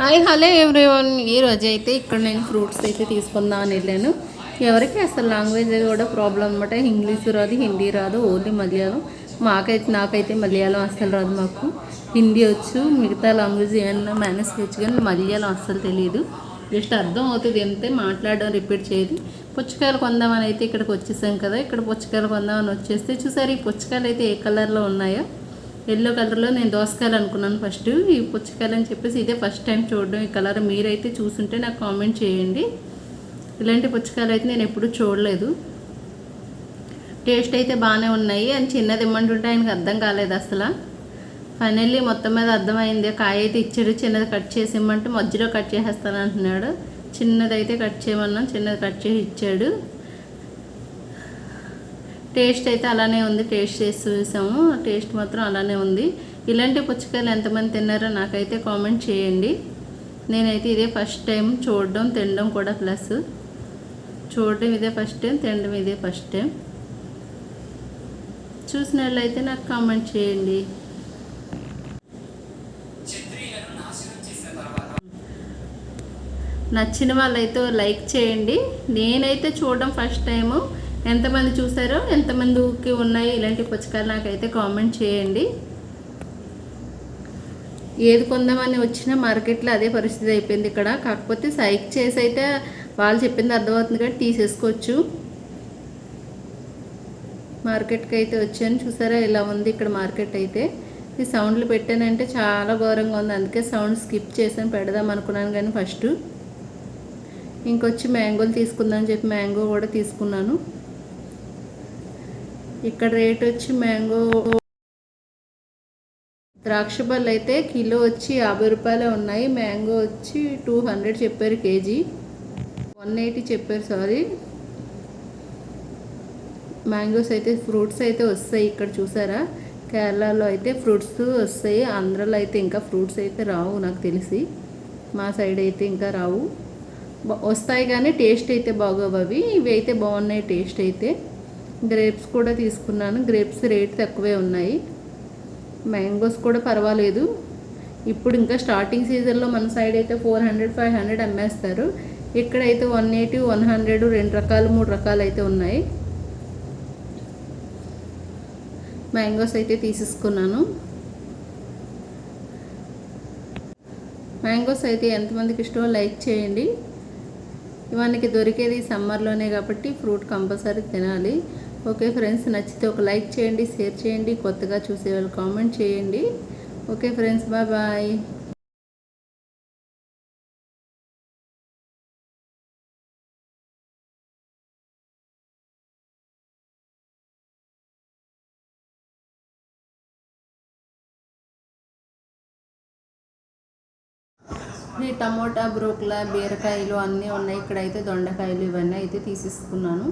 Hi hello everyone. ఈ రోజు అయితే ఇక్కడ నేను ఫ్రూట్స్ అయితే తీసుకుందామని వెళ్ళాను. ఎవరికి అసలు లాంగ్వేజ్ కూడా ప్రాబ్లం అనమాట ఇంగ్లీష్ రాదు హిందీ రాదు ఓన్లీ మలయాళం. మాకైతే నాకైతే మలయాళం అస్సలు రాదు మాకు. హిందీ వచ్చు మిగతా లాంగ్వేజ్ ఏమన్నా మేనేజ్ చేయొచ్చు కానీ మలయాళం అస్సలు తెలియదు జస్ట్ అర్థం అవుతుంది అంతే మాట్లాడడం రిపీట్ చేయదు. పుచ్చకాయలు కొందామని అయితే ఇక్కడికి వచ్చేసాం కదా. ఇక్కడ పుచ్చకాయలు కొందామని వచ్చేస్తే చూసారు ఈ పుచ్చకాయలు అయితే ఏ కలర్లో ఉన్నాయో. ఎల్లో కలర్లో నేను దోసకాయలు అనుకున్నాను ఫస్ట్. ఈ పుచ్చకాయలు అని చెప్పేసి ఇదే ఫస్ట్ టైం చూడడం. ఈ కలర్ మీరైతే చూసుంటే నాకు కామెంట్ చేయండి. ఇలాంటి పుచ్చకాయలు అయితే నేను ఎప్పుడూ చూడలేదు. టేస్ట్ అయితే బాగానే ఉన్నాయి. అని చిన్నది ఇమ్మంటుంటే ఆయనకు అర్థం కాలేదు అసలు. ఫైనల్లీ మొత్తం మీద అర్థమైంది. కాయ అయితే ఇచ్చాడు. చిన్నది కట్ చేసి ఇమ్మంటే మధ్యలో కట్ చేసేస్తాను అంటున్నాడు. చిన్నది అయితే కట్ చేయమన్నాం చిన్నది కట్ చేసి ఇచ్చాడు. టేస్ట్ అయితే అలానే ఉంది. టేస్ట్ చేసి చూసాము. టేస్ట్ మాత్రం అలానే ఉంది. ఇలాంటి పుచ్చకాయలు ఎంతమంది తిన్నారో నాకైతే కామెంట్ చేయండి. నేనైతే ఇదే ఫస్ట్ టైం చూడడం తినడం కూడా ప్లస్. చూడడం ఇదే ఫస్ట్ టైం తినడం ఇదే ఫస్ట్ టైం. చూసిన వాళ్ళైతే నాకు కామెంట్ చేయండి. నచ్చిన వాళ్ళైతే లైక్ చేయండి. నేనైతే చూడడం ఫస్ట్ టైము. ఎంతమంది చూసారో ఎంతమందికి ఉన్నాయి ఇలాంటి పుచ్చకాయలు నాకైతే కామెంట్ చేయండి. ఏది కొందామని వచ్చినా మార్కెట్లో అదే పరిస్థితి అయిపోయింది ఇక్కడ. కాకపోతే సైక్ చేసి అయితే వాళ్ళు చెప్పింది అర్థమవుతుంది కానీ తీసేసుకోవచ్చు. మార్కెట్కి అయితే వచ్చాను. చూసారా ఇలా ఉంది ఇక్కడ మార్కెట్ అయితే. ఈ సౌండ్లు పెట్టానంటే చాలా ఘోరంగా ఉంది. అందుకే సౌండ్ స్కిప్ చేసాను పెడదాం అనుకున్నాను కానీ ఫస్ట్. ఇంకొచ్చి మ్యాంగోలు తీసుకుందామని చెప్పి మ్యాంగో కూడా తీసుకున్నాను. ఇక్కడ రేట్ వచ్చి మ్యాంగో ద్రాక్ష పళ్ళు అయితే కిలో వచ్చి యాభై రూపాయలే ఉన్నాయి. మ్యాంగో వచ్చి టూ హండ్రెడ్ చెప్పారు కేజీ. వన్ ఎయిటీ చెప్పారు సారీ. మ్యాంగోస్ అయితే ఫ్రూట్స్ అయితే వస్తాయి ఇక్కడ చూసారా? కేరళలో అయితే ఫ్రూట్స్ వస్తాయి. ఆంధ్రాలో అయితే ఇంకా ఫ్రూట్స్ అయితే రావు నాకు తెలిసి. మా సైడ్ అయితే ఇంకా రావు. వస్తాయి కానీ టేస్ట్ అయితే బాగోవు అవి. ఇవి అయితే బాగున్నాయి టేస్ట్ అయితే. గ్రేప్స్ కూడా తీసుకున్నాను. గ్రేప్స్ రేట్ తక్కువే ఉన్నాయి. మ్యాంగోస్ కూడా పర్వాలేదు. ఇప్పుడు ఇంకా స్టార్టింగ్ సీజన్లో మన సైడ్ అయితే ఫోర్ హండ్రెడ్ ఫైవ్ హండ్రెడ్ అమ్మేస్తారు. ఇక్కడైతే వన్ ఎయిటీ వన్ హండ్రెడ్ రెండు రకాలు మూడు రకాలు అయితే ఉన్నాయి. మ్యాంగోస్ అయితే తీసేసుకున్నాను. మ్యాంగోస్ అయితే ఎంతమందికి ఇష్టమో లైక్ చేయండి. మనకి దొరికేది సమ్మర్లోనే కాబట్టి ఫ్రూట్ కంపల్సరీ తినాలి. ఓకే ఫ్రెండ్స్ నచ్చితే ఒక లైక్ చేయండి షేర్ చేయండి కొత్తగా చూసే వాళ్ళు కామెంట్ చేయండి. Okay friends bye bye. ఈ టమోటా బ్రోక్లా బీరకాయలు అన్నీ ఉన్నాయి. ఇక్కడైతే దొండకాయలు ఇవన్నీ అయితే తీసేసుకున్నాను.